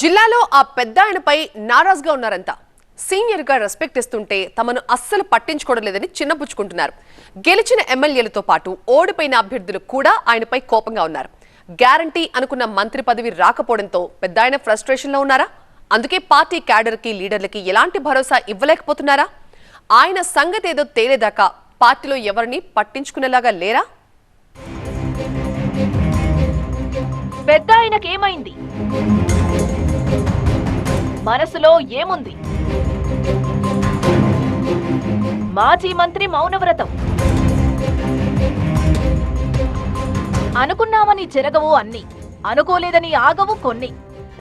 జిల్లాలో ఆ పెద్ద ఆయనపై నారాజ్గా ఉన్నారంతా సీనియర్గా రెస్పెక్ట్ ఇస్తుంటే తమను అస్సలు పట్టించుకోవడం లేదని చిన్నపుచ్చుకుంటున్నారు గెలిచిన ఎమ్మెల్యేలతో పాటు ఓడిపోయిన అభ్యర్థులు కూడా ఆయనపై కోపంగా ఉన్నారు. గ్యారంటీ అనుకున్న మంత్రి పదవి రాకపోవడంతో పెద్ద ఆయన ఫ్రస్ట్రేషన్లో ఉన్నారా? అందుకే పార్టీ క్యాడర్కి లీడర్లకి ఎలాంటి భరోసా ఇవ్వలేకపోతున్నారా? ఆయన సంగతి ఏదో తేలేదాకా పార్టీలో ఎవరిని పట్టించుకునేలాగా లేరా? పెద్ద ఆయనకేమైంది మనసులో ఏముంది? మాజీ మంత్రి మౌనవ్రతం. అనుకున్నామని జరగవు అన్ని అనుకోలేదని ఆగవు కొన్ని.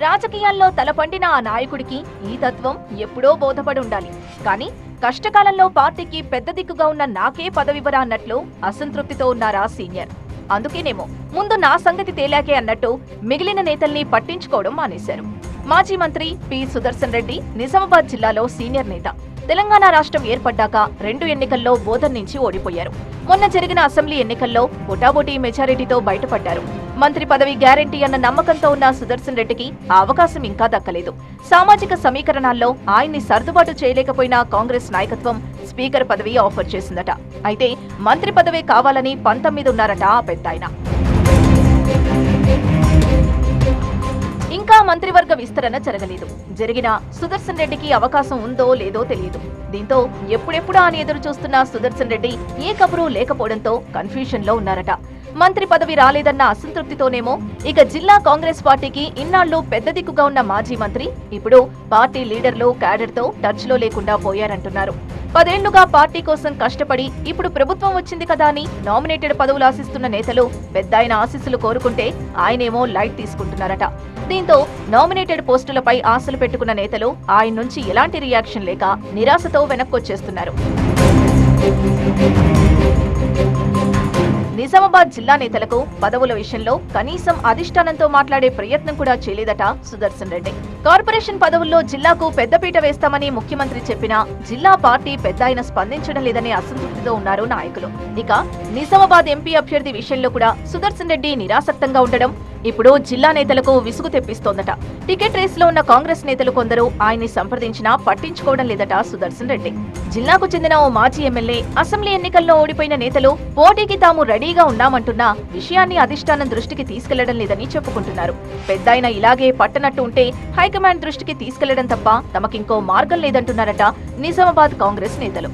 రాజకీయాల్లో తలపండిన ఆ నాయకుడికి ఈ తత్వం ఎప్పుడో బోధపడి ఉండాలి. కానీ కష్టకాలంలో పార్టీకి పెద్ద దిక్కుగా ఉన్న నాకే పదవివరా అన్నట్లు అసంతృప్తితో ఉన్నారా సీనియర్. అందుకేనేమో ముందు నా సంగతి తేలాకే అన్నట్టు మిగిలిన నేతల్ని పట్టించుకోవడం మానేశారు. మాజీ మంత్రి పి సుదర్శన్ రెడ్డి నిజామాబాద్ జిల్లాలో సీనియర్ నేత. తెలంగాణ రాష్ట్రం ఏర్పడ్డాక రెండు ఎన్నికల్లో బోధన్ నుంచి ఓడిపోయారు. మొన్న జరిగిన అసెంబ్లీ ఎన్నికల్లో బొటాబొటీ మెజారిటీతో బయటపడ్డారు. మంత్రి పదవి గ్యారంటీ అన్న నమ్మకంతో ఉన్న సుదర్శన్ రెడ్డికి ఆ అవకాశం ఇంకా దక్కలేదు. సామాజిక సమీకరణాల్లో ఆయన్ని సర్దుబాటు చేయలేకపోయిన కాంగ్రెస్ నాయకత్వం స్పీకర్ పదవి ఆఫర్ చేసిందట. అయితే మంత్రి పదవే కావాలని పంతొమ్మిది ఉన్నారట ఆ పెద్దాయన. ఇంకా మంత్రివర్గ విస్తరణ జరగలేదు. జరిగిన సుదర్శన్ రెడ్డికి అవకాశం ఉందో లేదో తెలియదు. దీంతో ఎప్పుడెప్పుడా అని ఎదురు చూస్తున్న సుదర్శన్ రెడ్డి ఏ కబురు లేకపోవడంతో కన్ఫ్యూషన్లో ఉన్నారట. మంత్రి పదవి రాలేదన్న అసంతృప్తితోనేమో ఇక జిల్లా కాంగ్రెస్ పార్టీకి ఇన్నాళ్ళు పెద్ద దిక్కుగా ఉన్న మాజీ మంత్రి ఇప్పుడు పార్టీ లీడర్లు క్యాడర్తో టచ్లో లేకుండా పోయారంటున్నారు. పదేళ్ళుగా పార్టీ కోసం కష్టపడి ఇప్పుడు ప్రభుత్వం వచ్చింది కదా అని నామినేటెడ్ పదవులు ఆశిస్తున్న నేతలు పెద్ద ఆయన ఆశీస్సులు కోరుకుంటే ఆయనేమో లైట్ తీసుకుంటున్నారట. దీంతో నామినేటెడ్ పోస్టులపై ఆశలు పెట్టుకున్న నేతలు ఆయన నుంచి ఎలాంటి రియాక్షన్ లేక నిరాశతో వెనక్కొచ్చేస్తున్నారు. నిజామాబాద్ జిల్లా నేతలకు పదవుల విషయంలో కనీసం అధిష్టానంతో మాట్లాడే ప్రయత్నం కూడా చేయలేదట సుదర్శన్ రెడ్డి. కార్పొరేషన్ పదవుల్లో జిల్లాకు పెద్దపీట వేస్తామని ముఖ్యమంత్రి చెప్పినా జిల్లా పార్టీ పెద్ద ఆయన స్పందించడం లేదనే అసంతృప్తితో ఉన్నారు నాయకులు. ఇక నిజామాబాద్ ఎంపీ అభ్యర్థి విషయంలో కూడా సుదర్శన్ రెడ్డి నిరాసక్తంగా ఉండడం ఇప్పుడు జిల్లా నేతలకు విసుగు తెప్పిస్తోందట. టికెట్ రేసులో ఉన్న కాంగ్రెస్ నేతలు కొందరు ఆయన్ని సంప్రదించినా పట్టించుకోవడం లేదట సుదర్శన్ రెడ్డి. జిల్లాకు చెందిన ఓ మాజీ ఎమ్మెల్యే అసెంబ్లీ ఎన్నికల్లో ఓడిపోయిన నేతలు పోటీకి తాము రెడీగా ఉన్నామంటున్నా విషయాన్ని అధిష్టానం దృష్టికి తీసుకెళ్ళడం లేదని చెప్పుకుంటున్నారు. పెద్దాయన ఇలాగే పట్టనట్టు ఉంటే హైకమాండ్ దృష్టికి తీసుకెళ్ళడం తప్ప తమకింకో మార్గం లేదంటున్నారట నిజామాబాద్ కాంగ్రెస్ నేతలు.